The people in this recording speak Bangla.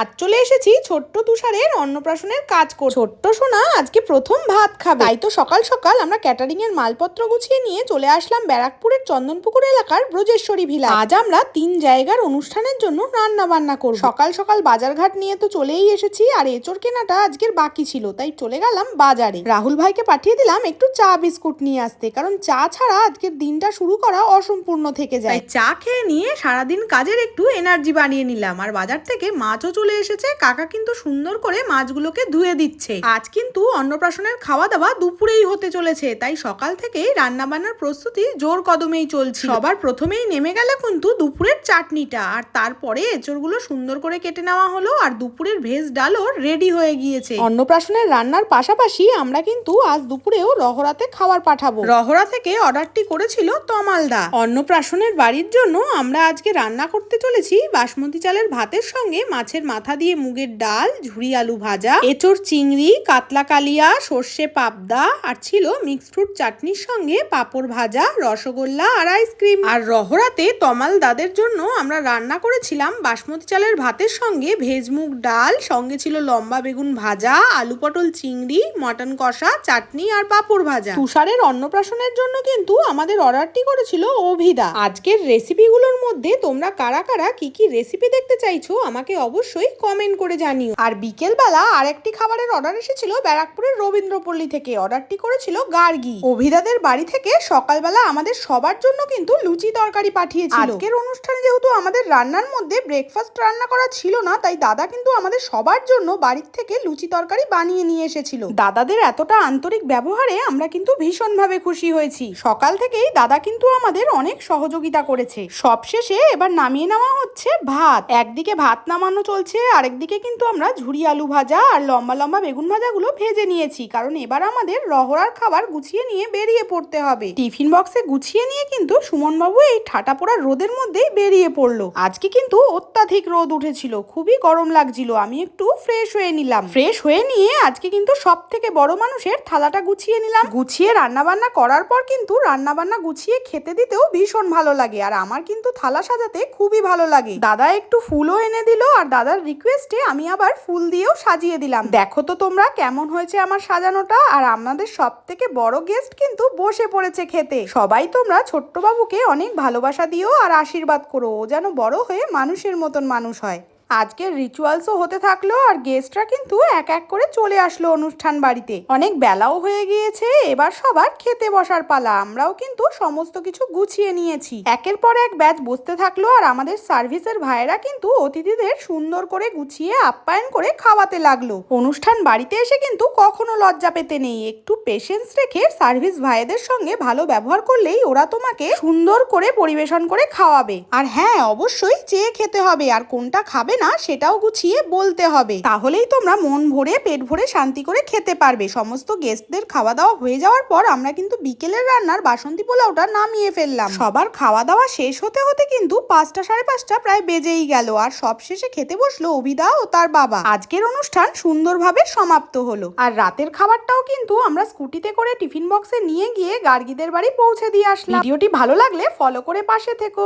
আজ চলে এসেছি ছোট্ট তুষারের অন্নপ্রাশনের কাজ কর ছোট্ট সোনা আজকে প্রথম ভাত খাবে। তাই তো সকাল সকাল আমরা ক্যাটারিং এর মালপত্র গুছিয়ে নিয়ে চলে আসলাম ব্যারাকপুরের চন্দনপুকুর এলাকার ব্রজেশ্বরী ভিলা আজ আমরা তিন জায়গার অনুষ্ঠানের জন্য রান্না বান্না করব। সকাল সকাল বাজারঘাট নিয়ে তো চলেই এসেছি, আর এচোর কেনাটা আজকের বাকি ছিল, তাই চলে গেলাম বাজারে। রাহুল ভাইকে পাঠিয়ে দিলাম একটু চা বিস্কুট নিয়ে আসতে, কারণ চা ছাড়া আজকের দিনটা শুরু করা অসম্পূর্ণ থেকে যায়। চা খেয়ে নিয়ে সারাদিন কাজের একটু এনার্জি বানিয়ে নিলাম, আর বাজার থেকে মাছও চলে এসেছে, কাকা কিন্তু সুন্দর করে মাছগুলোকে ধুয়ে দিচ্ছে। আজ কিন্তু অন্নপ্রাশনের খাওয়া দাওয়া দুপুরেই হতে চলেছে, তাই সকাল থেকেই রান্না বান্নার প্রস্তুতি জোর কদমেই চলছে। সবার প্রথমেই নেমে গেল কিন্তু দুপুরের চাটনিটা, আর তারপরে এঁচড়গুলো সুন্দর করে কেটে নেওয়া হলো, আর দুপুরের ভেজ ডালও রেডি হয়ে গিয়েছে। অন্নপ্রাশনের রান্নার পাশাপাশি আমরা কিন্তু আজ দুপুরেও রহরাতে খাবার পাঠাবো। রহরা থেকে অর্ডারটি করেছিল তমালদা। অন্নপ্রাশনের বাড়ির জন্য আমরা আজকে রান্না করতে চলেছি বাসমতি চালের ভাতের সঙ্গে মাছের মাথা দিয়ে মুগের ডাল, ঝুরি আলু ভাজা, এঁচড় চিংড়ি, কাতলা কালিয়া, সর্ষে পাবদা আর ছিল মিক্সড ফ্রুট চাটনির সঙ্গে পাঁপড় ভাজা, রসগোল্লা আর আইসক্রিম। আর রহরাতে তমাল দাদের জন্য আমরা রান্না করেছিলাম বাসমতি চালের ভাতের সঙ্গে ভেজ মুগ ডাল, সঙ্গে ছিল লম্বা বেগুন ভাজা, আলু পটল চিংড়ি, মটন কষা, চাটনি আর পাঁপড় ভাজা। তুষারের অন্নপ্রাশনের জন্য কিন্তু আমাদের অর্ডারটি করেছিল অভিদা। আজকের রেসিপিগুলোর মধ্যে তোমরা কারা কারা কি কি রেসিপি দেখতে চাইছো আমাকে অবশ্যই কমেন্ট করে জানিও। আর বিকেলবেলা আরেকটি খাবারের অর্ডার এসেছিল ব্যারাকপুরের রবীন্দ্রপল্লী থেকে। অর্ডারটি করেছিল গার্গি। অভিদাদের বাড়ি থেকে সকালবেলা আমাদের সবার জন্য কিন্তু লুচি তরকারি পাঠিয়েছিল। আজকের অনুষ্ঠানে যেহেতু আমাদের রান্নার মধ্যে ব্রেকফাস্ট রান্না করা ছিল না, তাই দাদা কিন্তু আমাদের সবার জন্য বাড়ির থেকে লুচি তরকারি বানিয়ে নিয়ে এসেছিল। দাদাদের এতটা আন্তরিক ব্যবহারে আমরা কিন্তু ভীষণভাবে খুশি হয়েছি। সকাল থেকেই দাদা কিন্তু আমাদের অনেক সহযোগিতা করেছে। সবশেষে এবার নামিয়ে নেওয়া হচ্ছে ভাত। একদিকে ভাত নামানো চলছে আরেকদিকে কিন্তু আমরা ঝুরি আলু ভাজা আর লম্বা লম্বা বেগুন ভাজাগুলো ভেজে নিয়েছি, কারণ এবার আমাদের রহরার খাবার গুছিয়ে নিয়ে বেরিয়ে পড়তে হবে। টিফিন বক্সে গুছিয়ে নিয়ে কিন্তু সুমনবাবু এই ঠাটা পোড়া রোদের মধ্যেই বেরিয়ে পড়ল। আজকে কিন্তু অত্যাধিক রোদ উঠেছিল, খুবই গরম লাগছিল, আমি একটু ফ্রেশ হয়ে নিলাম। ফ্রেশ হয়ে নিয়ে আজকে কিন্তু সব থেকে বড় মানুষের থালাটা গুছিয়ে নিলাম। গুছিয়ে রান্না বান্না করার পর কিন্তু রান্না বান্না গুছিয়ে খেতে দিতেও ভীষণ ভালো লাগে, আর আমার কিন্তু থালা সাজাতে খুবই ভালো লাগে। দাদা একটু ফুলও এনে দিল, আর দাদার রিকোয়েস্টে আমি আবার ফুল দিয়েও সাজিয়ে দিলাম। দেখো তো তোমরা কেমন হয়েছে আমার সাজানোটা। আর আমাদের সব থেকে বড় গেস্ট কিন্তু বসে পড়েছে খেতে। সবাই তোমরা ছোট্ট বাবুকে অনেক ভালোবাসা দিও আর আশীর্বাদ করো। ও যেন বড় হয়ে মানুষের মতন মানুষ হয়। আজকের রিচুয়ালসও হতে থাকল আর গেস্টরা কিন্তু এক এক করে চলে আসলো অনুষ্ঠান বাড়িতে। অনেক বেলাও হয়ে গিয়েছে, এবার সবার খেতে বসার পালা। আমরাও কিন্তু সমস্ত কিছু গুছিয়ে নিয়েছি। একের পর এক ব্যাচ বসতে থাকল আর আমাদের সার্ভিসের ভাইয়েরা কিন্তু অতিথিদের সুন্দর করে গুছিয়ে, আপ্যায়ন করে খাওয়াতে লাগল। অনুষ্ঠান বাড়িতে এসে কিন্তু কখনো লজ্জা পেতে নেই। একটু পেশেন্স রেখে সার্ভিস ভাইদের সঙ্গে ভালো ব্যবহার করলেই ওরা তোমাকে সুন্দর করে পরিবেশন করে খাওয়াবে। আর হ্যাঁ অবশ্যই চেয়ে খেতে হবে। আর কোনটা খাবে না, সেটাও গুছিয়ে বলতে হবে। তাহলেই তোমরা মন ভরে, পেট ভরে শান্তি করে খেতে পারবে। সমস্ত গেস্টদের খাওয়া দাওয়া হয়ে যাওয়ার পর আমরা কিন্তু বিকেলের রান্নার বাসন্তী পোলাওটা নামিয়ে ফেললাম। সবার খাওয়া দাওয়া শেষ হতে হতে কিন্তু পাঁচটা সাড়ে পাঁচটা প্রায় বেজেই গেল আর সব শেষে খেতে বসল অভিদা ও তার বাবা। আজকের অনুষ্ঠান সুন্দরভাবে সমাপ্ত হলো। আর রাতের খাবারটাও কিন্তু আমরা স্কুটিতে করে টিফিন বক্সে নিয়ে গিয়ে গার্গীদের বাড়ি পৌঁছে দিয়ে আসলাম। ভিডিওটি ভালো লাগলে ফলো করে পাশে থেকো।